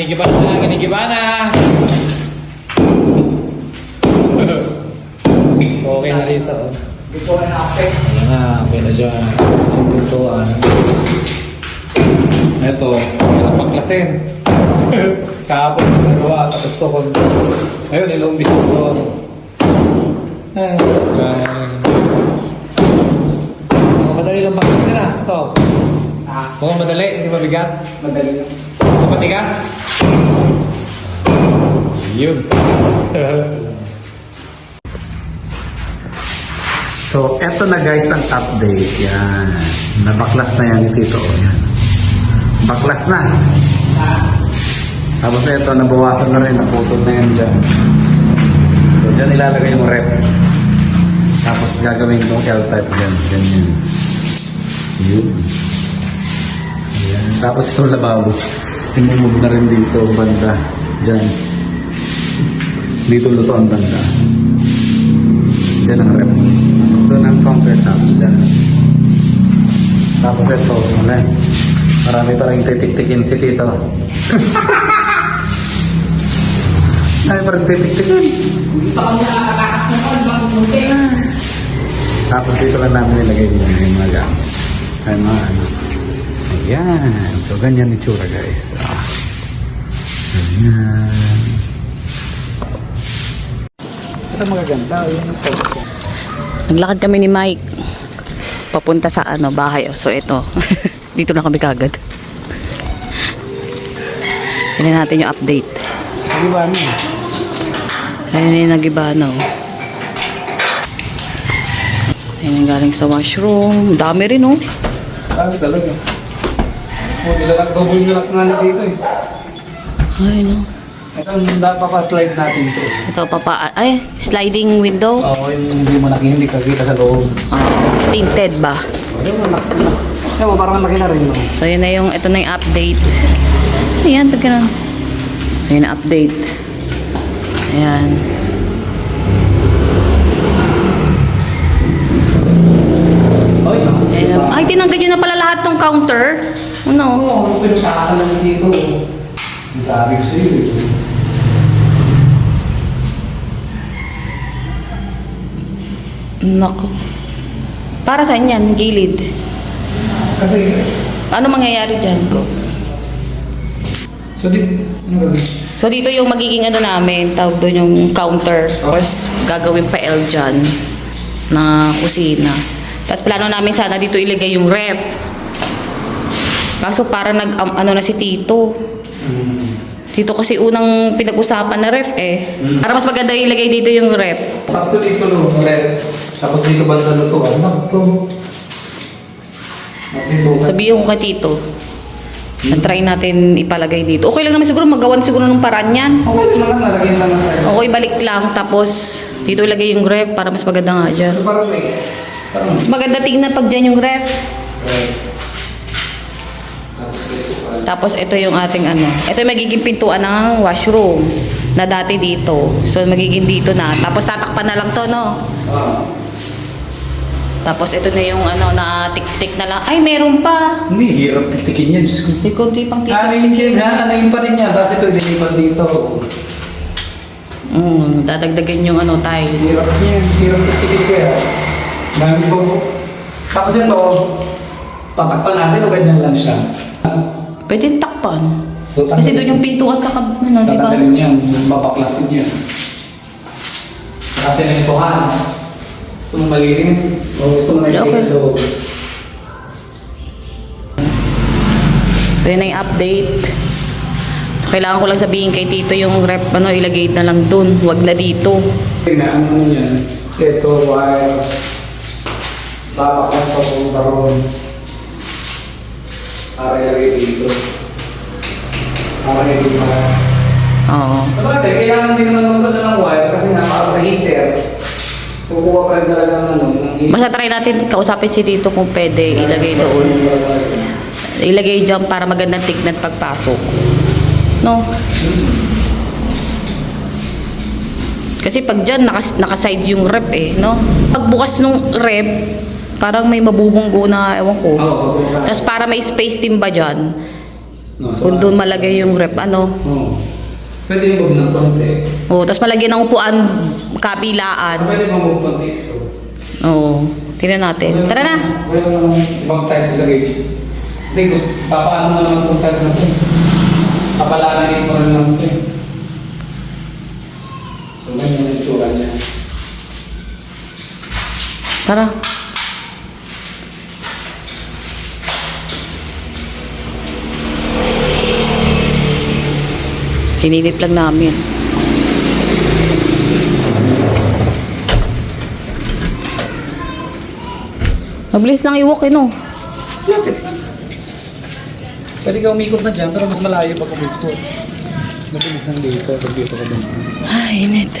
Yan, ginigiba na, ginigiba na. so, okay na rito. oh. Before and after. Ayan na, okay na dyan. Yung pintuan. Ito, kailang paklasin. Kahapon ko nagawa, tapos to kung... Ayun, ilumbis ko to. Okay. Mga madali lang paklasin na. Ito. Ah, Mukhang madali, hindi mabigat. madali lang. Matigas. Yun. So, eto na guys ang update. Yan. Nabaklas na yan dito. Yan. Baklas na. Tapos eto, nabawasan na rin. Naputol na yan dyan. So, dyan ilalagay yung rep. Tapos gagawin itong L-type dyan. Ganyan. Yun. Yan. Tapos itong lababo. Imumove na rin dito banda. Dyan. Dito luto ang banda. Diyan ang rep. Doon ang countertop. Diyan. Tapos ito, eh. Marami pa rin titik-tikin si Tito. Ay, parang titik-tikin. Hindi pa kami nakakatakas na kon, bang munti. Tapos dito lang namin nilagay yung mga gam. Ay, mga ano. Ayan. So, ganyan yung tsura, guys. Ah. Ganyan. Ito magaganda. Yung photo. Naglakad kami ni Mike papunta sa ano bahay. So ito. Dito na kami kagad. Tingnan natin yung update. Ano ba ano? Ayun yung nag-iba no. Ayun yung galing sa washroom. Dami rin oh. Ah, talaga. Oh, nilalak, double nilak nga na dito eh. Ay no. Ito ang papaslide natin ito. Ito papa ay sliding window. Oo, yung hindi mo nakita, hindi kakita sa loob. Ah, tinted ba? Ayun, malaki na. Mo, parang laki na rin. No? So yun na yung ito na yung update. Ayan, pag ganun. Ayun na update. Ayan. Ayan. Ay, tinanggal nyo na pala lahat ng counter. Ano? Oo, pinagtaasan namin dito. Ang sabi ko sa'yo. eh. Nako. Para saan yan? Gilid. Kasi, Ano mangyayari dyan? so di, ano gagawin? So dito yung magiging ano namin, tawag doon yung counter. Tapos gagawin pa L dyan na kusina. Tapos plano namin sana dito ilagay yung ref. Kaso para nag um, ano na si Tito. Dito kasi unang pinag-usapan na ref eh. Para mas maganda ilagay dito yung ref. Sakto dito no, red. Tapos dito banda lutuan. Sakto. Mas dito. Sabihin ko kay Tito. Na-try natin ipalagay dito. Okay lang naman siguro, magawan siguro ng paraan yan. Okay lang naman, lalagyan lang ng size. Okay, balik lang. Tapos, dito ilagay yung ref para mas maganda nga dyan. So parang. Parang Mas maganda tingnan pag dyan yung ref. Right. Tapos ito yung ating ano. Ito yung magiging pintuan ng washroom na dati dito. So magiging dito na. Tapos tatakpan na lang to, no? Ah. Tapos ito na yung ano na tik-tik na lang. Ay, meron pa. Hindi, hirap titikin yan. Diyos ko. May konti pang Ano titik. yung yan? Ano yung pa rin yan? Tapos ito, dinipan dito. Mm, dadagdagan yung ano, tiles. Hirap yan. Hirap titikin kaya. Dami po. Tapos ito, tatakpan natin o ganyan lang siya. Pwede takpan. So, Kasi doon yung pintuan sa kab... Ano, di ba? Tatanggalin yan. Mapaklasin yan. Kasi nituhan. Gusto mo malinis? O gusto mo Okay. nakikita loob? So yun na yung update. So kailangan ko lang sabihin kay Tito yung rep, ano, ilagay na lang doon. Huwag na dito. Tingnan ano yan. Ito, wire. Babaklas pa po baron. Para ilagay dito. Para hindi ma... Oo. Sabagay, kailangan din naman magkano ng wire kasi nga para sa heater. Kukuha pa rin talaga ng ano. Basta try natin kausapin si Tito kung pwede ilagay doon. Ilagay dyan para magandang tignan pagpasok. No? Kasi pag dyan, nakas, nakaside yung rep eh, no? Pagbukas nung rep, parang may mabubunggo na, ewan ko. Oo, pagbukas. Tapos para may space din ba dyan? No, so, Kung doon malagay yung rep, ano? Oo. Pwede yung ng konti. Oo, tapos malagyan ng upuan, kabilaan. Pwede mo move konti ito. Oo, tingnan natin. Tara na! Pwede mo ibang tiles ilagay. Kasi gusto, papaano mo naman itong tiles na ito. Papalananin mo rin naman ito. So, ganyan yung tsura niya. Tara. Sinilip lang namin. Mabilis lang iwalk eh, no? Lapit. Pwede ka umikot na dyan, pero mas malayo pag umikot. Mabilis lang dito, pag dito ka dun. Ay, init.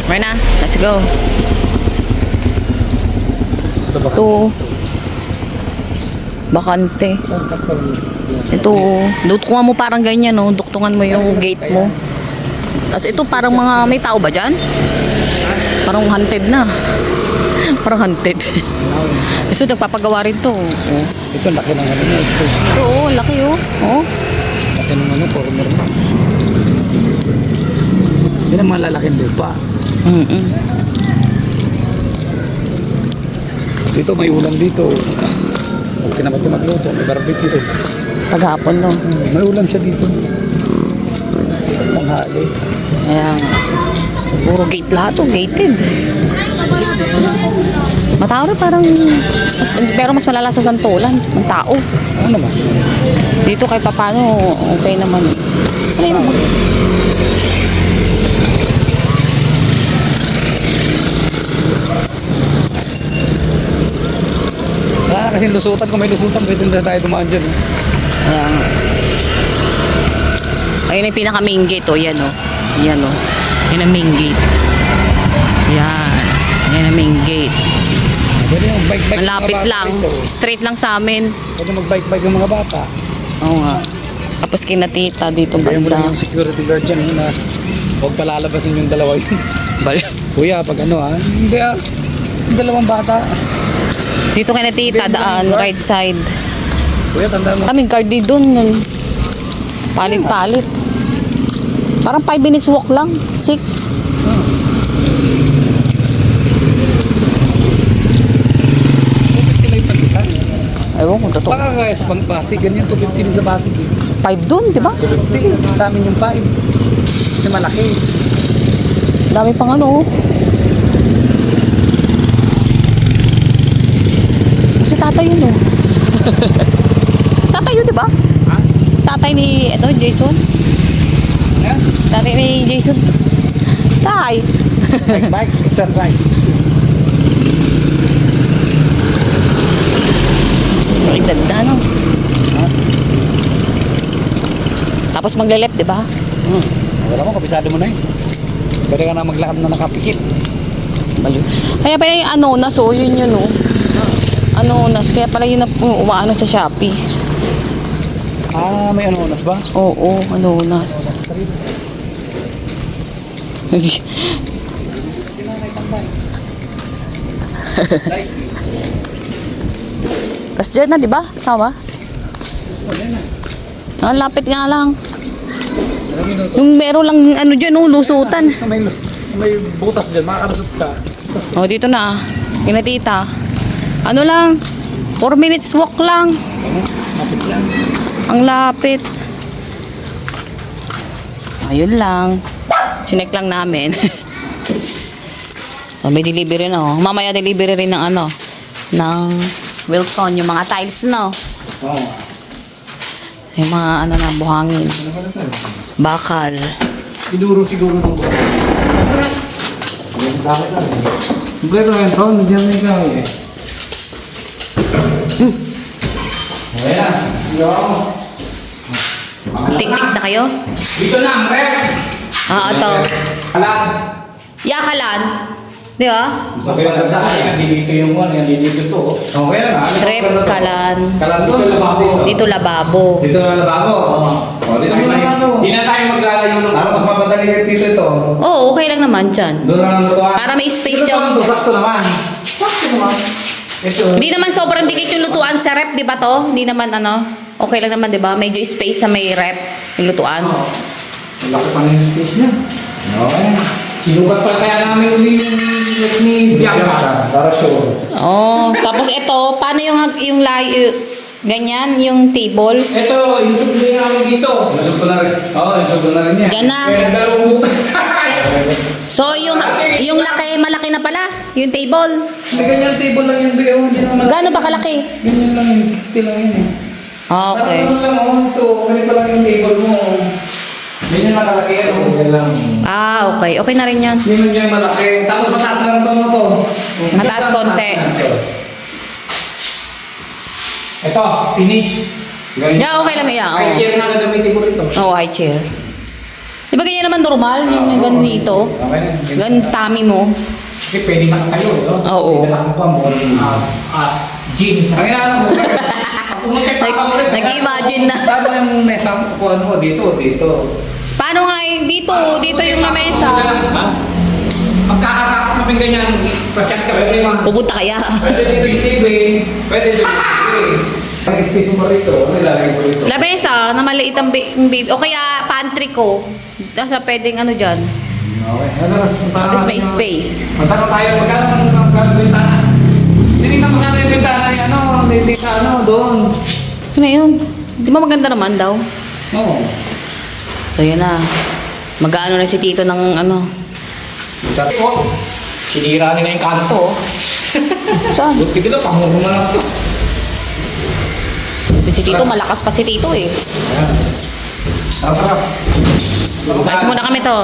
Okay na, let's go. Ba? Ito. Bakante. Ito, duktungan mo parang ganyan, no? Duktungan mo yung gate mo. Tapos ito parang mga, may tao ba dyan? Parang haunted na. parang haunted. Ito, nagpapagawa rin to. Oh. Ito, laki ng ano niya, space. Ito, oh, laki oh. Oh. Laki ng ano, corner na. Yan ang mga lalaking lupa. Mm-mm. So ito, may ulam dito. Huwag sinapat ka magluto, may barbecue rin. Paghapon to. Hmm, May ulam siya dito. Tanghali. Ayan. Puro gate lahat oh, gated. Matao rin parang, mas, pero mas malala sa santulan, ng tao. Ano naman? Dito kay papano, okay naman. Ano yung kasi lusutan. Kung may lusutan, pwede na tayo dumaan dyan. eh. Ayan. Ayun yung pinaka main gate oh, yan oh. Yan oh. Yan ang main gate. Yan. Yan ang main gate. Pwede yung bike-bike Malapit lang. dito. Straight lang sa amin. Pwede mag-bike-bike ng mga bata. Oo nga. Tapos kina tita dito Kaya banda. yung security guard dyan eh, na huwag palalabasin yung dalawa yun. Kuya, pag ano ah, hindi ah, yung dalawang bata. Dito kina tita, daan, right side. Kuya, tanda mo. Kaming guard din dun. nun. Palit-palit. Parang 5 minutes walk lang. 6. Kila yung pag-isa. Ewan ko, totoo. Baka kaya sa pang-Pasig, ganyan 250 din sa Pasig. eh. 5 dun, di ba? 250, dami yung 5. Kasi malaki. Dami pang ano. oh. Tatay yun, oh. tatay yun, di ba? Ha? Tatay ni, eto, Jason. Ayan. Tatay ni Jason. Tay. Bike, bike, exercise. Ay, ganda, no? Ha? Tapos magle-left, di ba? Hmm. Wala mo, kabisado mo na eh. Pwede ka na maglakad na nakapikit. Baliw. Kaya pala yung anonas, oh, yun yun, oh. Anonas, kaya pala yun na um, umaano sa Shopee. Ah, may anonas ba? Oo, anonas. Tapos dyan na, di ba? Tama? Ah, lapit nga lang. Yung meron lang ano dyan, oh, lusutan. May, may butas dyan, makakalusot ka. Oh, dito na. Tingnan tita. Ano lang? 4 minutes walk lang. lang. Ang lapit. Ayun lang. Sinek lang namin. so, may delivery na oh. Mamaya delivery rin ng ano, ng Wilson, yung mga tiles no. Oo. Yung mga ano na, buhangin. Bakal. Siguro, siguro nung ko. Bakit lang? To. Nandiyan na ikaw eh. Ayan. Yo. Tik-tik na kayo? Dito na, ang rep. Ah, ito. Alam. Yakalan. Di ba? Sabi na ganda ka. Dito yung one, yan dito to. Okay na. Rep, kalan. Kalan. Dito lababo. Dito lababo. Dito na lababo. Oh, dito na lababo. Di na tayo maglalayo ng Para mas mapadali ka dito ito. Oo, okay lang naman dyan. Doon na lang. Para may space Dito yung- naman to, Sakto naman. Sakto naman. Hindi naman sobrang dikit yung lutuan sa rep, di ba to? Hindi naman ano, okay lang naman, di ba? Medyo space sa may rep, yung lutuan. Laki pa na yung space niya. Okay. Sinukat pa kaya namin uli yung net ni Bianca. Para sure. Oh, tapos ito, paano yung yung lay yung- ganyan, yung table? Ito, yung subli namin dito. Nasog ko na rin. Oo, nasog ko na rin yan. Yan na. Kaya dalawang buka. So, yung yung laki, malaki na pala, yung table. Hindi ganyan table lang yung BO. Hindi naman. Gaano ba kalaki? Ganyan lang yung 60 lang yun eh. Okay. Parang lang oh, ito. Ganito lang yung table mo. Ganyan lang kalaki yan. oh. Ganyan lang. Ah, okay. Okay na rin yan. Hindi man yan malaki. Tapos mataas lang ito mo to. Mataas konti. Ito, finish. Yeah, okay lang yan. High Oh. chair na gagamitin ko rito. Oh, high chair. Di ba ganyan naman normal? Yung may ganun dito. Na. Ganun tami mo. Kasi pwede nakatayo, no? Oo. Pwede nakang pa mo. Ah, ah, gym. Ang inaano mo. Pumunta pa Nag- ka mo rin. Nag-imagine na. Saan mo yung mesa kukuhan mo? Dito, dito. Paano nga yung dito? Dito yung lamesa. Ha? Magkakaroon kami ganyan. Pasyat ka, pwede mga. Pupunta kaya. Pwede dito yung TV. Pwede dito yung TV. Ang space mo rito. Ano ilalagay mo rito? Lamesa na maliit ang ba- baby. O kaya pantry ko. Nasa pwedeng ano dyan. Okay. Ano na? Tapos may natin yung- space. Magtanong tayo, magkano ang magkano ang bintana? Tinignan mo sana yung bintana yung ano, hindi sa ano, doon. Ano yun? Di ba maganda naman daw? Oo. So yun na. Mag-ano na si Tito ng ano. Bintana. Oh, Sinira nila yung kanto. oh. Saan? Buti dito, panguruma lang to. Si Tito, malakas pa si Tito eh. Ayos muna kami to.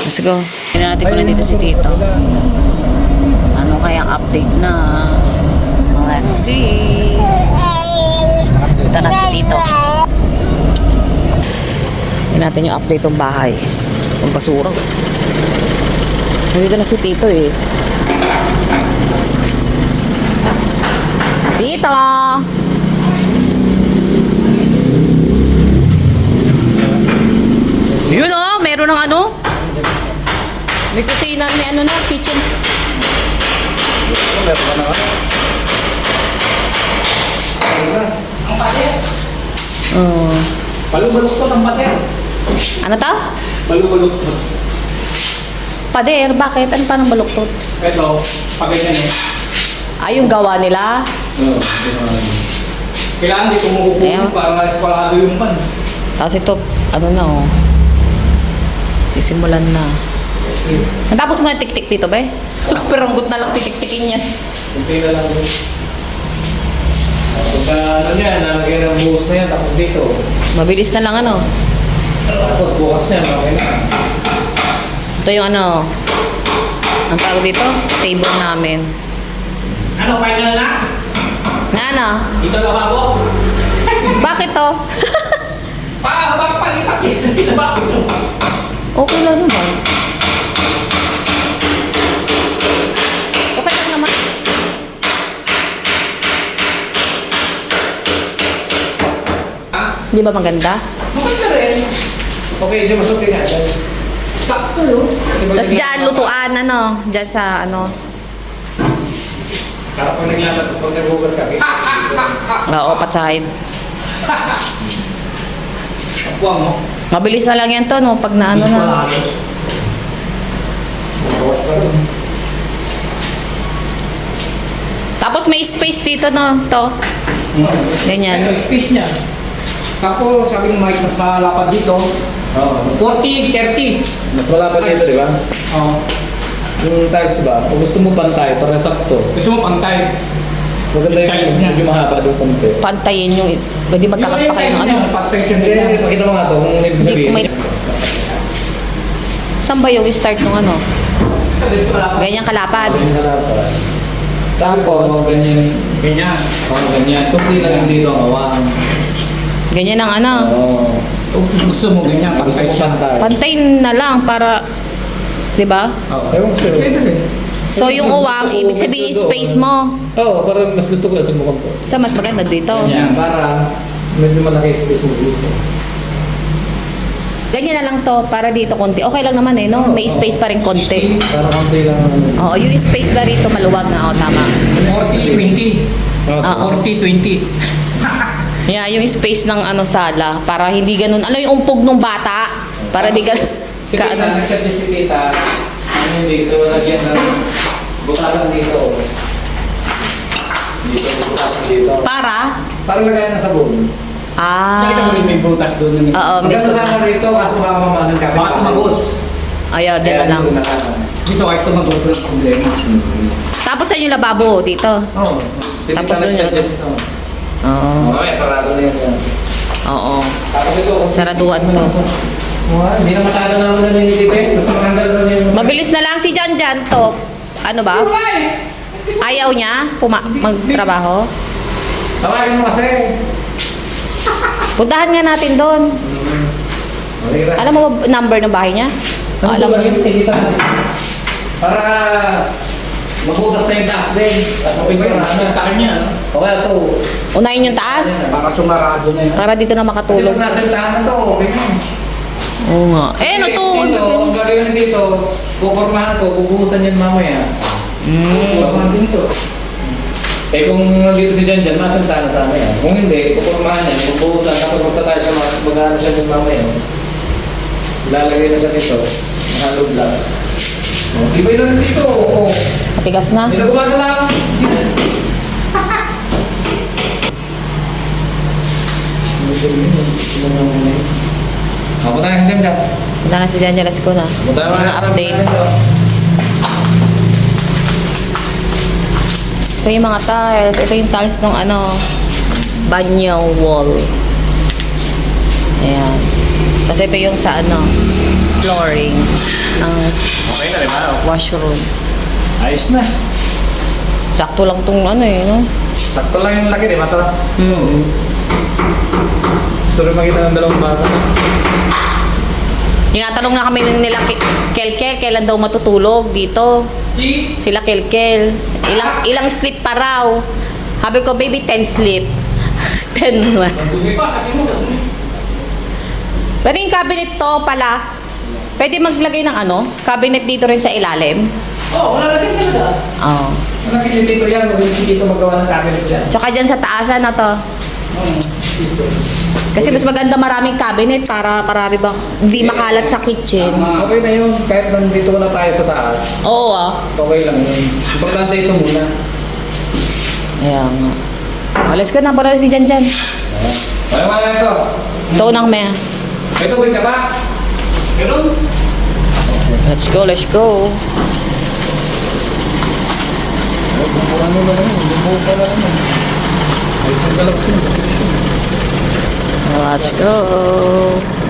Let's go. Tingnan natin kung nandito si Tito. Ano kayang update na? Let's see. Ito na si Tito. Tingnan natin yung update ng bahay. Ang basura. Nandito na si Tito eh. Tito! Yun oh, meron ng ano? May kusina, may ano na, kitchen. Meron na? Ang pader. Oh. Balong-balok to ng pader. Ano to? Balong-balok to. Pader, bakit? Ano pa ng baluktot? Ito, pag ganyan eh. Ay, yung gawa nila. Oo. Kailangan di kumukupo Ayan. para ma-eskwalado yung pan. Tapos ito, ano na oh. Sisimulan na. Natapos mo na tik-tik dito, be? Peranggot na lang titik-tikin yan. Kunti na lang. Pagka ano yan, nalagyan ng buhos na yan, tapos dito. Mabilis na lang ano. Tapos bukas niya, okay na. Ito yung ano, ang tawag dito, table namin. Ano, final na? Na ano? Dito lababo? Bakit to? Pa, baka palipat eh. Okay lang naman. Okay lang naman. Di ba maganda? Maganda rin. Okay, dyan masukin nga. Sakto yun. Tapos dyan, lutuan, ano, dyan sa, ano, Para pag naglalaro, pag naghugas ka, oo, patsahin. Ang buwang mo. Mabilis na lang yan to, no, pag na, ano na. Tapos may space dito, no, to. Ganyan. Ito, space niya. Tapos, sabi ng Mike, mas malapad dito. Oo. 40, 30. Mas malapad dito, di ba? Oh. Yung tiles ba? Kung gusto mo pantay, para sakto. Gusto mo pantay. Mas maganda yung Tiles niya. medyo mahaba doon konti. Pantayin yung, pwede magkakat pa kayo ng ano. Pantay siya Hindi, nila. pakita mo nga to, kung ibig sabihin. May- Saan ba yung start ng ano? Ganyan kalapad. Ganyan na lang. Tapos? Ganyan. Ganyan. Oo, ganyan. Kunti lang yung dito ang awang. Ganyan ang ano. Oo. Kung gusto mo ganyan, Gusto pantay mo siya. pantay. Pantay na lang para, di ba? Oo. Ewan ko sa'yo. Pwede rin. So yung uwang, ibig sabihin space mo. Oo, parang mas gusto ko sa mukha ko. Sa mas maganda dito. Ganyan, para medyo malaki yung space mo dito. Ganyan na lang to, para dito konti. Okay lang naman eh, no? May space pa rin konti. Para konti lang. Oo, yung space ba rito maluwag na, oh, tama. 40, 20. Oo. 40, 20. Yeah, yung space ng ano sala, para hindi ganun, ano yung umpog ng bata? Para di ganun, Si ka Tita, ano. nagsuggest si Tita, ano yung dito, lagyan ng butasan dito. Dito, butasan dito. Para? Para lagayan ng sabon. Nakita mo Ah. rin may butas doon. yung- Oo, may Maganda sana rito, kaso baka mamanan ka. Baka tumagos. Ayaw, di ba lang. Dito kahit tumagos walang problema. Tapos sa yung lababo dito. Oo. Si Tita Tapos dun yun. nagsuggest ito. Oo. Mamaya, sarado na yun. Oo. Tapos ito, kung- Saraduan to. Wah, Hindi na masyado naman na eh. Basta maganda lang yung... Mabilis na lang si Jan Jan to. Ano ba? Ayaw niya puma- magtrabaho? Tawagin mo kasi. Puntahan nga natin doon. Alam Alam mo ba number ng bahay niya? Ano alam mo. yun? Kita Para mabutas na yung taas din. At mapinturan na. Sintahan niya. ano? O kaya ito. Unahin yung taas. Baka sumarado na yun. Para dito na Kasi makatulog. pag nasa tahan na to, okay na. Oo nga. Eh, ano to? Dito, ang gagawin dito, pupormahan ko, bubuhusan yan mamaya. Mm. Pupormahan din to. Eh kung nandito si Jan Jan, masanta na sana yan. Kung hindi, pupormahan yan, bubuhusan, kapag magtatay siya, mag- mag-ano siya din mamaya. Ilalagay na siya dito, hollow blocks. Oh, Iba na rin dito, oo. Matigas na. Hindi na gumagalaw. Ako tayo ng Jan Punta na si Jan. Let's go na. Mga update. Ito yung mga tiles. Ito yung tiles ng ano, banyo wall. Ayan. Tapos ito yung sa ano, flooring ng Okay na rin ba? washroom. Ayos na. Sakto lang tong ano eh, no? Sakto lang yung laki, di ba? Mm. Gusto rin makita ng dalawang bata. Tinatanong na kami nila Ke- Kelkel, kailan daw matutulog dito. Si? Sila Kelkel. Ilang ilang sleep pa raw. Sabi ko, baby, 10 sleep. 10 naman. Pero yung cabinet to pala, pwede maglagay ng ano, cabinet dito rin sa ilalim. Oo, wala na din talaga. Oo. Wala si dito yan, wala si dito magawa ng cabinet dyan. Tsaka dyan sa taasan na to. Hmm. Dito. Kasi mas maganda maraming cabinet para marami ba hindi makalat sa kitchen. Tama. Okay na yun, kahit nandito na tayo sa taas. Oo ah. Okay lang yun. Importante ito muna. Ayan nga. Let's go na para si Jan Jan. Wala mga lang ito. Ito unang may. May tubig ka ba? Ganun. Let's go, let's go. Ano na lang yun, bumuhusan na lang yun. Ay, itong galap siya. Let's go.